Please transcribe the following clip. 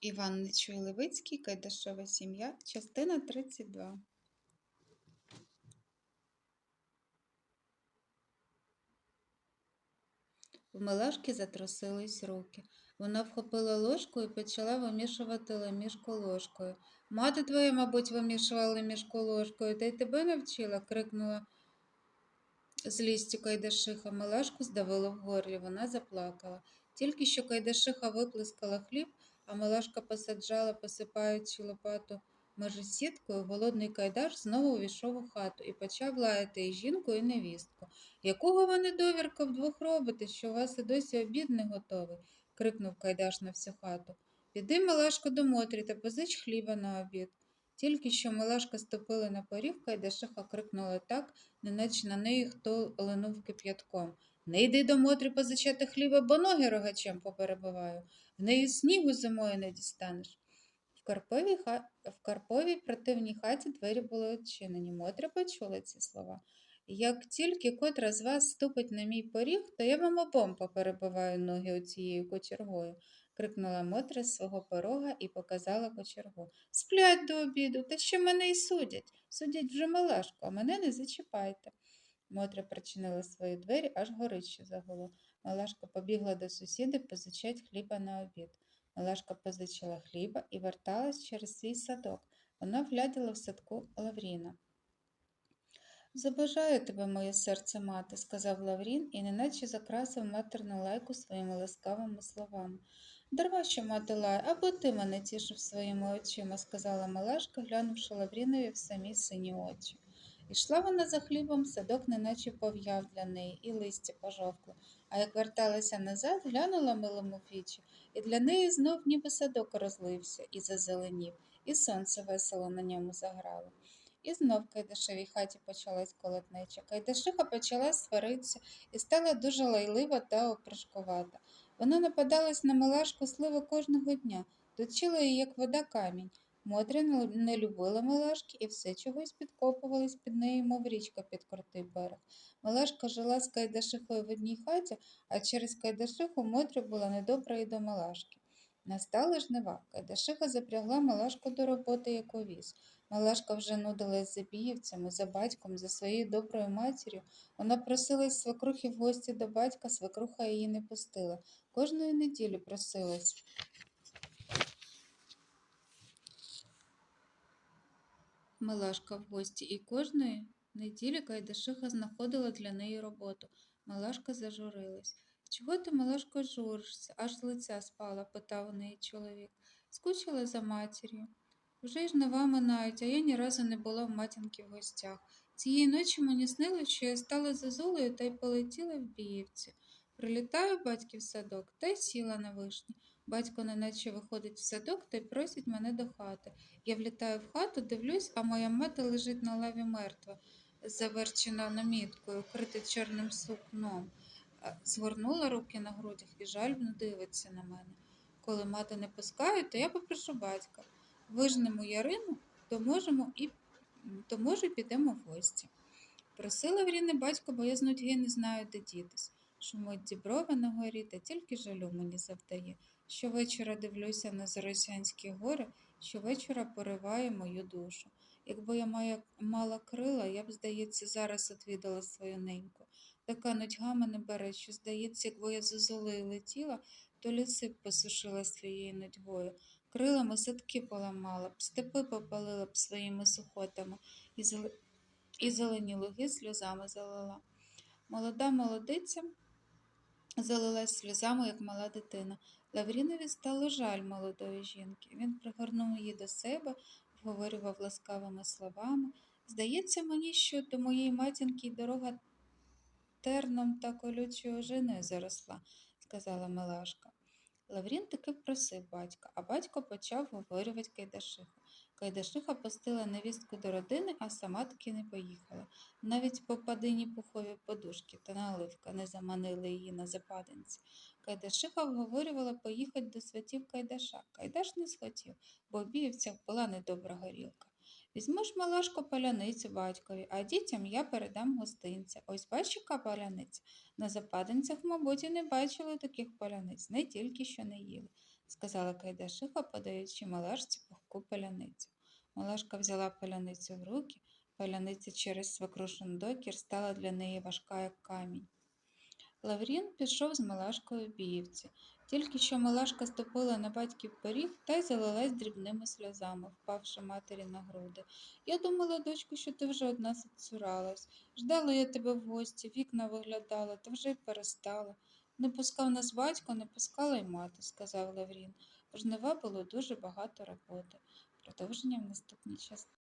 Іван Нечуй Левицький, Кайдашова сім'я, частина 32. В Милашки затрусились руки. Вона вхопила ложку і почала вимішувати лемішку ложкою. Мати твоя, мабуть, вимішувала лемішку ложкою, та й тебе навчила, крикнула злістю Кайдашиха. Милашку здавило в горлі, вона заплакала. Тільки що Кайдашиха виплескала хліб, а Милашка посаджала, посипаючи лопату межисіткою, голодний Кайдаш знову увійшов у хату і почав лаяти і жінку, і невістку. Якого ви недовірка вдвох робите, що у вас і досі обід не готовий? крикнув Кайдаш на всю хату. Піди, Милашко, до Мотрі та позич хліба на обід. Тільки що Милашка ступила на поріг, Кайдашиха крикнула так, неначе на неї хто линув кип'ятком. Не йди до Мотрі позичати хліба, бо ноги рогачем поперебиваю. В неї снігу зимою не дістанеш. В Карповій, в Карповій противній хаті двері були відчинені. Мотря почула ці слова. Як тільки котра з вас ступить на мій поріг, то я вам обом поперебиваю ноги оцією кочергою, крикнула Мотря з свого порога і показала кочергу. Сплять до обіду, та ще мене й судять. Судять вже Милашку, а мене не зачіпайте. Мотря причинила свої двері, аж горище загуло. Малашка побігла до сусіди позичать хліба на обід. Малашка позичила хліба і верталась через свій садок. Вона вгляділа в садку Лавріна. Забажаю тебе, моє серце мати, сказав Лаврін і неначе закрасив матерну лайку своїми ласкавими словами. Дарма, що мати лає, або ти мене тішив своїми очима, сказала Малашка, глянувши Лаврінові в самі сині очі. Ішла вона за хлібом, садок неначе пов'яв для неї, і листя пожовкло. А як верталася назад, глянула милому вічі, і для неї знов ніби садок розлився і зазеленів, і сонце весело на ньому заграло. І знов Кайдашевій хаті почалась колотнеча. Кайдашиха почала сваритися і стала дуже лайлива та опришкувата. Вона нападалась на Милашку сливо кожного дня, точила її, як вода камінь. Мотря не любила Милашки і все чогось підкопувались під нею, мов річка під крутий берег. Милашка жила з Кайдашихою в одній хаті, а через Кайдашиху Мотря була недобра і до Милашки. Настали жнива. Кайдашиха запрягла Милашку до роботи, як овіз. Малашка вже нудилась за біївцями, за батьком, за своєю доброю матір'ю. Вона просилась свекрухи в гості до батька, свекруха її не пустила. Кожної неділі просилась. Милашка в гості, і кожної неділі Кайдашиха знаходила для неї роботу. Малашка зажурилась. Чого ти, Малашко, журишся? Аж з лиця спала, питав у неї чоловік. Скучила за матір'ю. Вже й жнива минають, а я ні разу не була в матінки в гостях. Цієї ночі мені снило, що я стала зазулею та й полетіла в Біївці. Прилітаю батьків садок та й сіла на вишні. Батько неначе виходить в садок та й просить мене до хати. Я влітаю в хату, дивлюсь, а моя мати лежить на лаві мертва, заверчена наміткою, вкрита чорним сукном. Згорнула руки на грудях і жальбно дивиться на мене. Коли мати не пускає, то я попрошу батька вижнемо Ярину, то можемо і то може підемо в гості. Просила Вріни батько, бо я з нудьги не знаю, де дітись. Шумить діброва на горі, та тільки жалю мені завдає. Щовечора дивлюся на Заросянські гори, щовечора пориває мою душу. Якби я мая, мала крила, я б, здається, зараз відвідала свою неньку. Така нудьга мене бере, що, здається, якби я зозулею летіла, то ліси б посушила своєю нудьгою. Крилами садки поламала б, степи попалила б своїми сухотами і зелені луги сльозами залила. Молода молодиця залилась сльозами, як мала дитина. Лаврінові стало жаль молодої жінки. Він пригорнув її до себе, вговорював ласкавими словами. Здається мені, що до моєї матінки дорога терном та колючою ожиною заросла, сказала Милашка. Лаврін таки просив батька, а батько почав говорювати Кайдашиху. Кайдашиха пустила невістку до родини, а сама таки не поїхала. Навіть попадині пухові подушки та наливка не заманили її на западинці. Кайдашиха вговорювала поїхати до святів Кайдаша. Кайдаш не схотів, бо в Біївцях була недобра горілка. Візьму ж, малашко, паляницю батькові, а дітям я передам гостинця. Ось бач, яка паляниця. На западинцях, мабуть, і не бачили таких паляниць, не тільки що не їли. Сказала Кайдашиха, подаючи Малашці пухку паляницю. Малашка взяла паляницю в руки, паляниця через свекрушин докір стала для неї важка, як камінь. Лаврін пішов з Малашкою в Біївці. Тільки що Малашка ступила на батьків поріг та й залилась дрібними сльозами, впавши матері на груди. Я думала, дочку, що ти вже од нас відцуралась. Ждала я тебе в гості, вікна виглядала, та вже й перестала. Не пускав нас батько, не пускала й мати, сказав Лаврін. Жнива було дуже багато роботи. Продовження в наступній частині.